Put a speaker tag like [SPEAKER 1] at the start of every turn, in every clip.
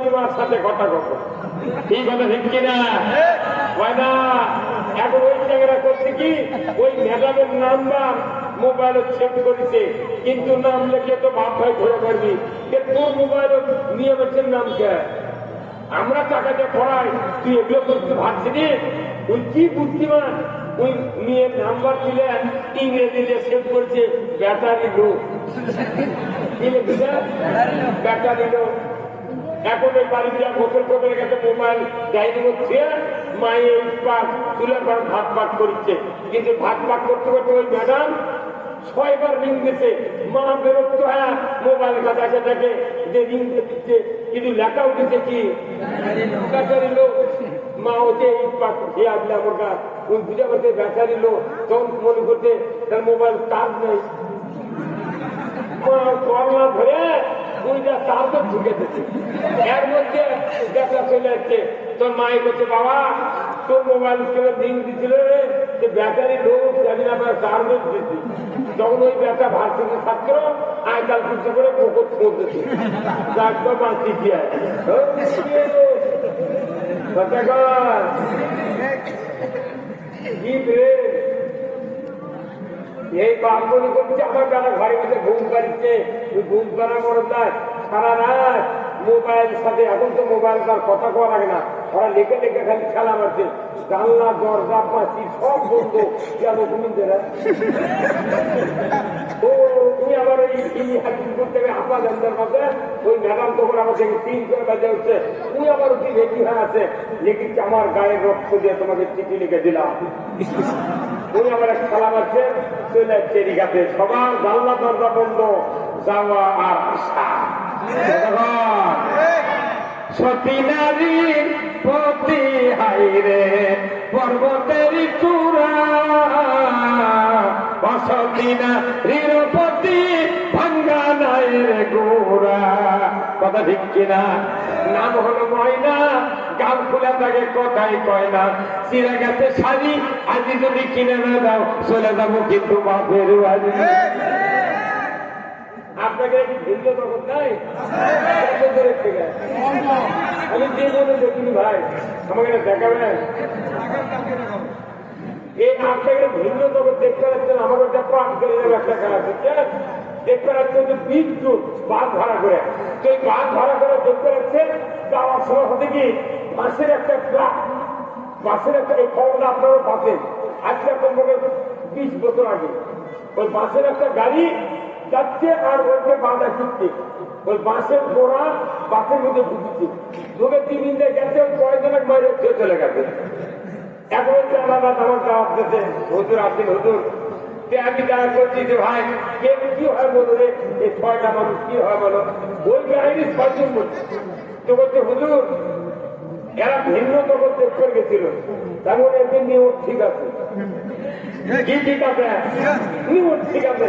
[SPEAKER 1] পূর্ণিমার সাথে কথা কব এই কথা ঠিক কিনা হয় না এখন ওই জায়গাটা করছে কি? ওই ম্যাডামের নাম্বার মোবাইলে সেভ করেছে। কিন্তু নাম লিখে তো বাপ ভাই ধরে পারবি তোর মোবাইলে নিয়ে হচ্ছে নাম কে? আমরা টাকা দিয়ে পড়াই। তুই এগুলো করতে ভাবছিনি ওই কি বুদ্ধিমান? ওই মেয়ের নাম্বার দিলে ইংরেজি দিয়ে সেভ করছে ব্যাটারি লো কি লিখেছে ব্যাটারি লো এখন ওই বাড়ি যা গোসল করে গেছে মোবাইল ডাইনি হচ্ছে মায়ে পাক তুলে পর ভাত পাক করছে কিন্তু ভাত পাক করতে করতে ওই ম্যাডাম ছয়বার রিং দিচ্ছে মা বেরোচ্ত হ্যাঁ মোবাইল কাছে দেখে যে রিং দিচ্ছে। কিন্তু লেখা উঠেছে কি? লোক। মা ওতে পাক যে আসলে আমার ওই বুঝা করতে ব্যাটারি লোক, তখন মনে করতে তার মোবাইল চার্জ নেই। করলা ধরে দুইটা চার্জ ঢুকে দিচ্ছে এর মধ্যে দেখা চলে যাচ্ছে তোর মাই করছে বাবা তোর মোবাইল কেউ দিন দিছিল যে ব্যাটারি লোক জানি না আমরা চার্জ দিচ্ছি তখন ওই ব্যাটা ভার্সিটি ছাত্র করে পোকর আছে কি রে এই বাপনি করছে আমার বেলা ঘরে মধ্যে ঘুম পাচ্ছে ঘুম পানা করে দেয় সারা রাত মোবাইল সাথে, এখন তো মোবাইল তার কথা কোয়া লাগে না। ওরা লেখে লেখে খালি খেলা মারছে। জানলা, দরজা পাচ্ছি সব বন্ধ। কেন ঘুমিন্দেরা ওই ম্যাডাম তখন আমার থেকে তিন করে হচ্ছে তুই আবার ওটি রেডি হয়ে আছে। লিখিস আমার গায়ের রক্ত দিয়ে তোমাকে চিঠি লিখে দিলাম। আমার এক সালাম আছে, চলে সবার জানলা দরজা বন্ধ। যাওয়া আর আসা। সতী হাইরে পর্বতের চূড়া। বসতী নারীর প্রতি ভাঙ্গা নাই রে গোড়া কথা ঠিক কিনা? নাম হলো ময়না, গাল খোলা থাকে, কথাই কয় না। চিরা শাড়ি, আজি যদি কিনে না দাও, চলে যাব কিন্তু বাপের বাড়ি। আপনাকে ভিন্ন থেকে? আমি ভাই। আমাকে দেখাবেন? এই আপনাকে ভিন্ন জগৎ দেখতে পাচ্ছেন আমাকে একটা প্রাণ করে একটা খেলা করছে দেখতে পাচ্ছেন যে বিদ্যুৎ বাস ভাড়া করে। তো এই ভাড়া করে দেখতে পাচ্ছেন যাওয়ার সময় হতে কি? বাসের একটা ট্রাক বাসের একটা এই খবরটা আপনারা পাচ্ছেন। আজকে কমপক্ষে বিশ বছর আগে। ওই বাসের একটা গাড়ি যাচ্ছে আর ওইকে বাঁধা ছুটছে ওই বাসের গোড়া বাসের মধ্যে ঢুকছে। ঢুকে তিন দিন গেছে কয়েকজনের বাইরে চলে গেছে। এখন আমার দাওয়াত দিতে হুজুর আসেন হুজুর যে আমি দেখা করছি যে ভাই কে কি হয় বলো রে? এই ছয়টা মানুষ কি হয় বলো? ওই কাহিনী ছয়জন বলছে তো বলছে হুজুর এরা ভিন্ন জগৎ দেখ করে গেছিল। তারপরে একদিন নিয়ম ঠিক আছে। কি ঠিক আছে? নিয়ম ঠিক আছে।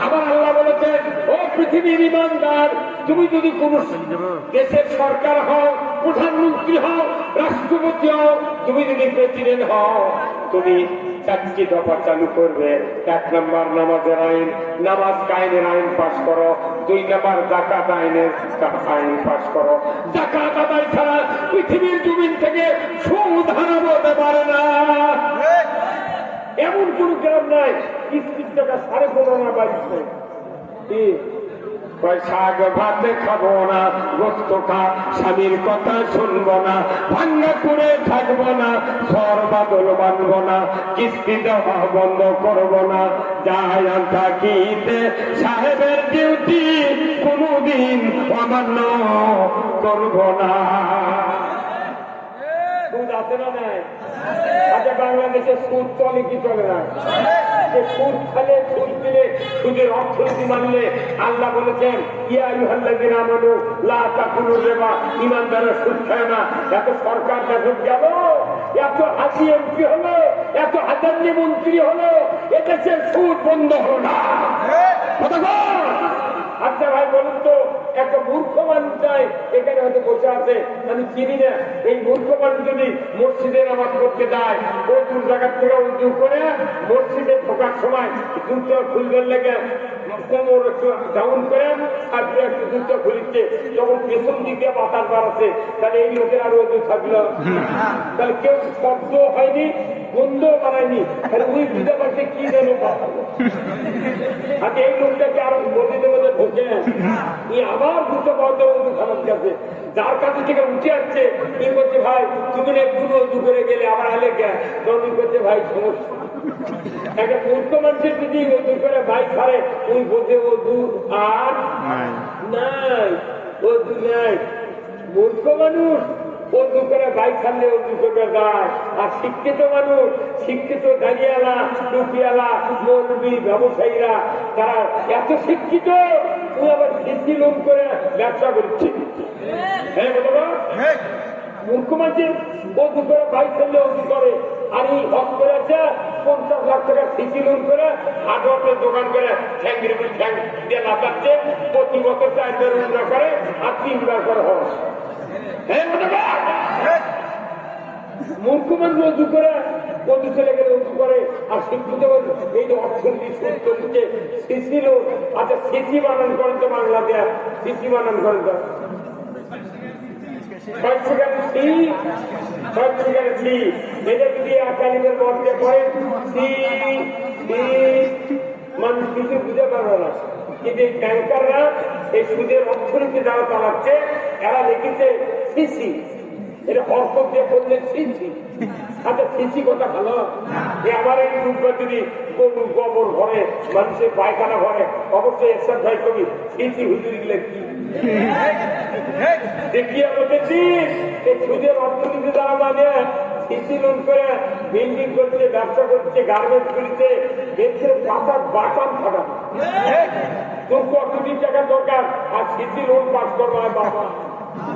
[SPEAKER 1] আবার আল্লাহ বলেছেন, ও পৃথিবীর ইমানদার, তুমি যদি কোন দেশের সরকার হও, প্রধানমন্ত্রী হও, রাষ্ট্রপতি হও, তুমি যদি প্রেসিডেন্ট হও তুমি চারটি দফা চালু করবে। এক নম্বর নামাজের আইন, নামাজ কায়নের আইন পাশ করো। দুই নম্বর জাকাত আইনের আইন পাশ করো। জাকাত আদায় ছাড়া পৃথিবীর জমিন থেকে হারাবো হতে পারে না। এমন কোনো গ্রাম নাই কিস্তির টাকা সাড়ে পনেরো না
[SPEAKER 2] কয় শাক ভাতে খাব না গোস্ত খা স্বামীর কথা শুনব না, ভাঙ্গা করে থাকব না সর বাদল মানবো না, কিস্তি দেওয়া বন্ধ করব না। যাই থাকিতে সাহেবের ডিউটি কোনোদিন অমান্য করব না।
[SPEAKER 1] আছে না নাই? আচ্ছা বাংলাদেশে সুদ চলে কি চলে না? যে সুদ খেলে, সুদ দিলে, সুদের অর্থনীতি মানলে আল্লাহ বলেছেন, ইয়া লা সুদ খায় না। এত হলো? এত হাজারি মন্ত্রী হলো? এদেশের সুদ বন্ধ হলো না। আচ্ছা ভাই, বলুন তো, একটা মূর্খ মানুষ যায়, এখানে হয়তো বসে আছে, আমি চিনি না। এই মূর্খ মানুষ যদি মসজিদে নামাজ করতে যায় ও দূর জায়গার থেকে উঁচু করে মসজিদে ঢোকার সময় জুতো খুলবেন লেগে, কোমর একটু ডাউন করে, আর দু একটু জুতো খুলিচ্ছে যখন পেছন দিক দিয়ে বাতাস বাড়াচ্ছে। তাহলে এই লোকের আরও থাকল তাহলে কেউ শব্দ হয়নি গন্ধ বানায়নি। তাহলে ওই বুঝতে পারছে কি যেন বাড়ালো আচ্ছা এই লোকটাকে আরও মসজিদের মধ্যে ঢোকে। এই আবার দুটো বন্ধ উজু খারাপ গেছে যার কাছে থেকে উঠে আসছে কি করছে ভাই? তুমি না একটু করে গেলে আবার আলে কে? নদী করছে ভাই সমস্যা। একটা মূর্খ মানুষের যদি উজু করে ভাই ছাড়ে ওই বলছে উজু আর নাই। উজু নাই। মূর্খ মানুষ। উজু করে বাইক ছাড়লে উজু করবে যায়। আর শিক্ষিত মানুষ শিক্ষিত দাঁড়িয়ালা টুপিয়ালা মৌলবী ব্যবসায়ীরা তারা এত শিক্ষিত তুই আবার সিসি লোন করে ব্যবসা করছে। হ্যাঁ বলো মূর্খ মানুষের উজু করে বাইক ছাড়লে উজু করে। আর এই হক করে আছে পঞ্চাশ লাখ টাকা সিসি লোন করে হার্ডওয়ার্কের দোকান করে ঠ্যাঙ্গির ঠ্যাং দিয়ে লাফাচ্ছে প্রতি বছর উন্নয়ন করে আর তিনবার করে হয় বলো মানুষ উঁচু করে বন্ধু করে, আর শিক্ষিত এই যে অর্থনীতি সুদ চলছে লোক আচ্ছা সিসি বানান করেন তো বাংলাতে সিসি বানান করেন তো? এটা যদি একাডেমির মধ্যে পড়েন সি সি মানুষ কিছু বুঝতে পারবে না। কিন্তু এই ব্যাংকাররা এই সুদের অর্থনীতি যারা চালাচ্ছে, এরা লিখেছে সিসি এটা অর্থ দিয়ে করলে সিসি আচ্ছা সিসি কথা ভালো। আমার এই রূপটা যদি গরু গোবর ঘরে মানুষের পায়খানা ঘরে অবশ্যই এক্সারসাইজ করি সিসি হুজুরি গেলে কি? দেখিয়া বলেছি এই সুদের অর্থনীতি দ্বারা মানে সিসি লোন করে বিল্ডিং করছে ব্যবসা করছে গার্মেন্টস করছে এর পাতার বাটাম ফাটা তোর কতটি টাকা দরকার আর সিসি লোন পাস করব বাবা।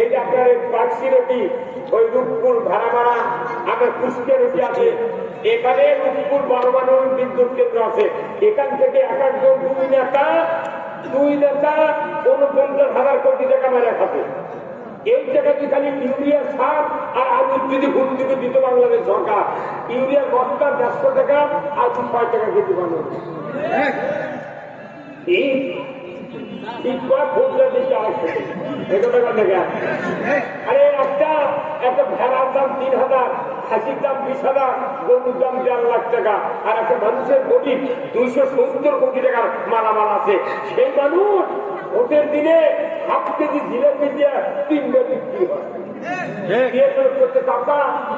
[SPEAKER 1] এই যে আপনার পার্সি রুটি ওই রূপপুর ভাড়া ভাড়া আপনার কুষ্টিয়া রুটি আছে। এখানে রূপপুর বড়মানুর বিদ্যুৎ কেন্দ্র আছে। এখান থেকে এক একজন দুই নেতা দুই নেতা উনপঞ্চাশ হাজার কোটি টাকা মেরে খাবে। এই যদি খালি ইউরিয়া সার আর আলুর যদি ভুল দিকে দিত বাংলাদেশ সরকার ইউরিয়া বস্তা দেড়শো টাকা আর ছয় টাকা কেজি বানাবে। এই দিতে এগুলো আরে একটা একটা ভেড়ার দাম তিন হাজার খাসির দাম বিশ হাজার গরুর দাম দেড় লাখ টাকা আর একটা মানুষের কোটি দুইশো সত্তর কোটি টাকার মালামাল আছে। সেই মানুষ ভোটের দিনে হাফ কেজি জিলেপি দিয়ে তিনটে বিক্রি হয়। করতে টাকা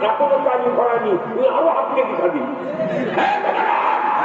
[SPEAKER 1] এখনও কাজু করানি তুই আরও হাফ কেজি খাবি। হ্যাঁ,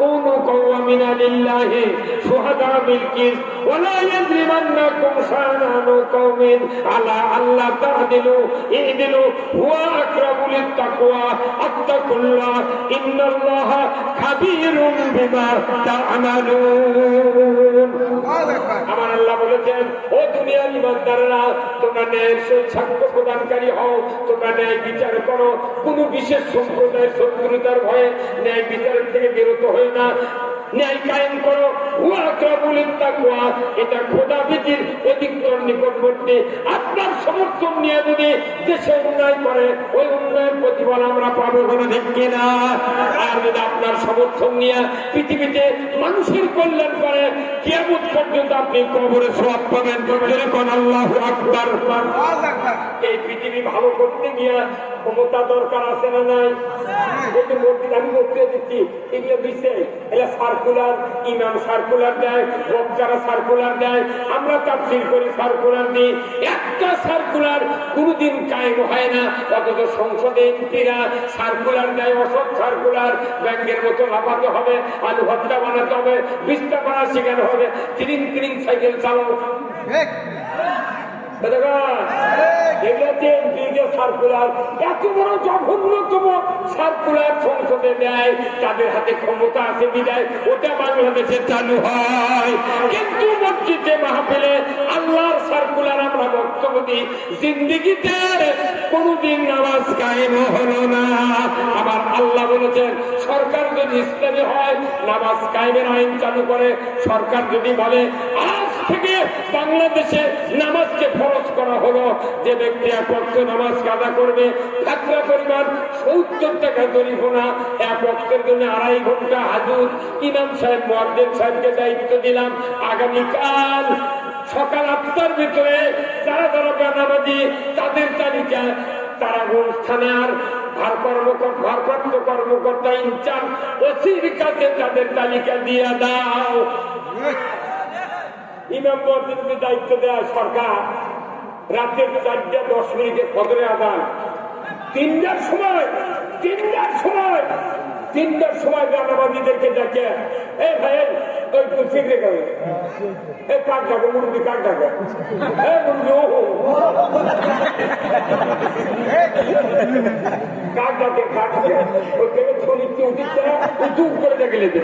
[SPEAKER 2] কুনু কওয়ামিনা লিল্লাহি শুহাদা বিল কিস ওয়া লা ইয়াজরিমান্নাকুম শানানু কওমিন আলা আল্লা তা'দিলু ইদিলু হুয়া আকরাবু লিত-তাকওয়া আত্তাকুল্লাহ ইন্নাল্লাহা খাবীরুম বিমা তা'মালুন
[SPEAKER 1] আমার আল্লাহ বলেছেন, ও দুনিয়ার ইমানদাররা, তোমরা সহিত সাক্ষ্য প্রদানকারী হও, তোমরা ন্যায় বিচার করো। কোনো বিশেষ সম্প্রদায়ের শত্রুতার ভয়ে ন্যায় বিচারের থেকে বিরত হয়ে না। ন্যায় কায়েম করো। কাবুলিন তাকওয়া এটা খোদা ভীতির অধিকতর নিকটবর্তী। আপনার সমর্থন নিয়ে যদি দেশে উন্নয়ন করে ওই উন্নয়নের প্রতিফল আমরা পাবো কোনো ঠিক কিনা? আর যদি আপনার সমর্থন নিয়ে পৃথিবীতে মানুষের কল্যাণ করে কিয়ামত পর্যন্ত আপনি কবরে সওয়াব পাবেন। আকবার। এই পৃথিবী ভালো করতে গিয়ে ক্ষমতা দরকার আছে না নাই? এই যে মসজিদ আমি বক্তৃতা দিচ্ছি এগুলো বিষয় এগুলো সার্কুলার ইমাম সার্কুলার দেয় বক্তারা সার্কুলার দেয় আমরা তাফসির করি সার্কুলার দিই একটা সার্কুলার কোনোদিন কায়েম হয় না অথচ সংসদে এমপিরা সার্কুলার দেয় অসৎ সার্কুলার ব্যাংকের মতো লাফাতে হবে আলু ভর্তা বানাতে হবে বিস্তা বানা শেখানো হবে তিরিং তিরিং সাইকেল চালানো সার্কুলার। এত বড় জঘন্যতম সার্কুলার সংসদে দেয় তাদের হাতে ক্ষমতা আছে বিদায়, ওটা বাংলাদেশে চালু হয়। কিন্তু মসজিদে মাহফিলে আল্লাহর সার্কুলার আমরা বক্তব্য দিই, জিন্দিগিতে কোনদিন নামাজ কায়েম হলো না। আমার আল্লাহ বলেছেন, সরকার যদি ইসলামী হয়, নামাজ কায়েমের আইন চালু করে, সরকার যদি বলে, আজ থেকে বাংলাদেশে নামাজকে ফরজ করা হলো যে ব্যক্তি এক অক্ষ নামাজ কাদা করবে যাত্রা পরিমাণ সত্তর টাকা জরিমানা এক অক্ষের জন্য আড়াই ঘণ্টা হাজুর ইমাম সাহেব মোয়াদ্দেন সাহেবকে দায়িত্ব দিলাম। আগামীকাল সকাল আটটার ভিতরে যারা যারা বেনামাজি তাদের তালিকা তারাগঞ্জ থানার ভার কর্মকর্তা ভারপ্রাপ্ত কর্মকর্তা ইনচার্জ ওসির কাছে তাদের তালিকা দিয়ে দাও। ইমাম দায়িত্ব দেওয়া সরকার। রাতের চারটা দশ মিনিটে ফজরে আদান তিনটার সময় তিনটার সময় তিনটার সময় গানাবাদীদেরকে দেখে এ ভাই ঠিক রেখে এ কাক ডাকো মুরব্বী কাক ডাকো এ মুরব্বী ও হো। কাক ডাকে কাক ডাকে ওই থেকে ছড়িতে উঠিচ্ছে উঁচু করে দেখে লেগে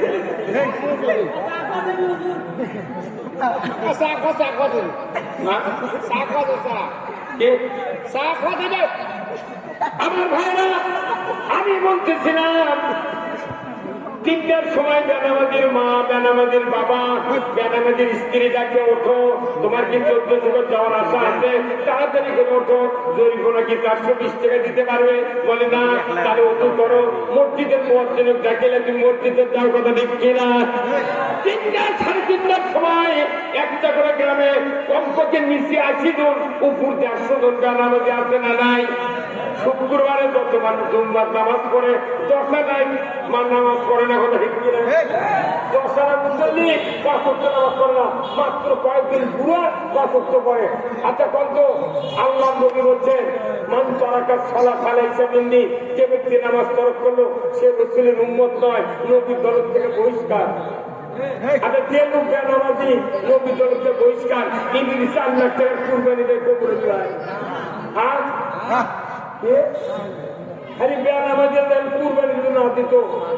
[SPEAKER 1] আমার ভাইরা আমি বলতেছিলাম তিনটার সময় বেনামাজির মা, বেনামাজির বাবা, বেনামাজির স্ত্রী ডাকে ওঠো, তোমার কি চোদ্দ যুগের যাওয়ার আশা আছে? তাড়াতাড়ি করে ওঠো, জরিমানা কি চারশো বিশ টাকা দিতে পারবে? বলে না, তাহলে ওঠো করো। মসজিদের মসজিদের ডাকিলে তুমি মসজিদের যাওয়ার কথা দেখছি না। তিনটা, সাড়ে তিনটার সময় একটা করে গ্রামে কমপক্ষে নিচে আশি জন, উপর দেড়শো জন বেনামাজি আছে না নাই? শুক্রবারে যত মানুষ জুম্মার নামাজ পড়ে দশা নাই মান নামাজ পড়ে না কোনো? হিন্দু দশারা মুসল্লি পাঁচত্ব নামাজ পড়ে না মাত্র কয়েকদিন পুরো পাঁচত্ব পড়ে। আচ্ছা কত আল্লাহ নবী বলছেন মান তারাকা সালা খালা হিসাবিন্দি যে ব্যক্তি নামাজ তরক করল সে রসুলের উম্মত নয় নবীর দরদ থেকে বহিষ্কার। আচ্ছা যে লোক নামাজি নবীর দরদ থেকে বহিষ্কার। ইংলিশ আল্লাহ থেকে কুরবানি দেয় কবরে যায়। আর? খালি বেয়ান আমাদের দেন কুরবানির জন্য দিত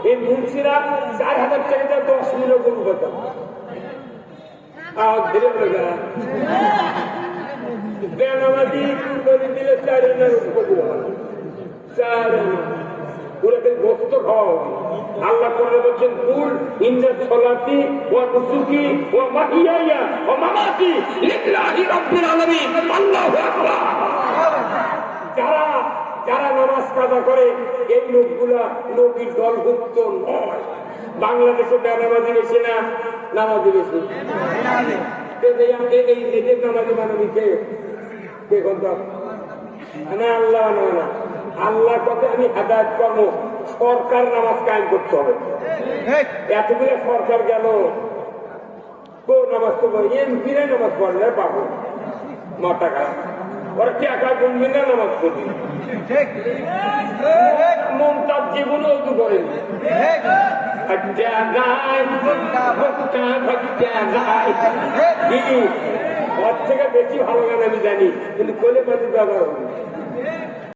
[SPEAKER 1] এই মুন্সিরা চার হাজার টাকা দিয়ে দশ মিনিট গরু পেতাম ধীরে বেয়ান আমাদি কুরবানি দিলে চার হাজার চার ওরা গোস্ত খাওয়া হবে। আল্লাহ করে বলছেন, কুল ইন্নার সলাতি ও নুসুকি ও মাহিয়াইয়া ও মামাতি লিল্লাহি রাব্বিল আলামিন। যারা যারা নামাজ কাজা করে এই লোকগুলা নবীর দলভুক্ত নয়। বাংলাদেশে বেনামাজি বেশি না নামাজি বেশি? এই- এদের নামাজি মানবী কে? না আল্লাহ না না। আল্লাহ কথা আমি হেদায়ত কর্ম সরকার নামাজ কায়েম করতে হবে। এতগুলো সরকার গেল। কেউ নামাজ তো নামাজ পড়লে পাবো ন টাকা ওরা টাকা গুনবি না নামাজ পড়বি? মমতাজ জীবনে অজু করেনি ভট্টা যায় ভট্টা ভট্টা যায়। দিদি ওর থেকে বেশি ভালো গান আমি জানি কিন্তু কোলে মানুষ ব্যবহার হবে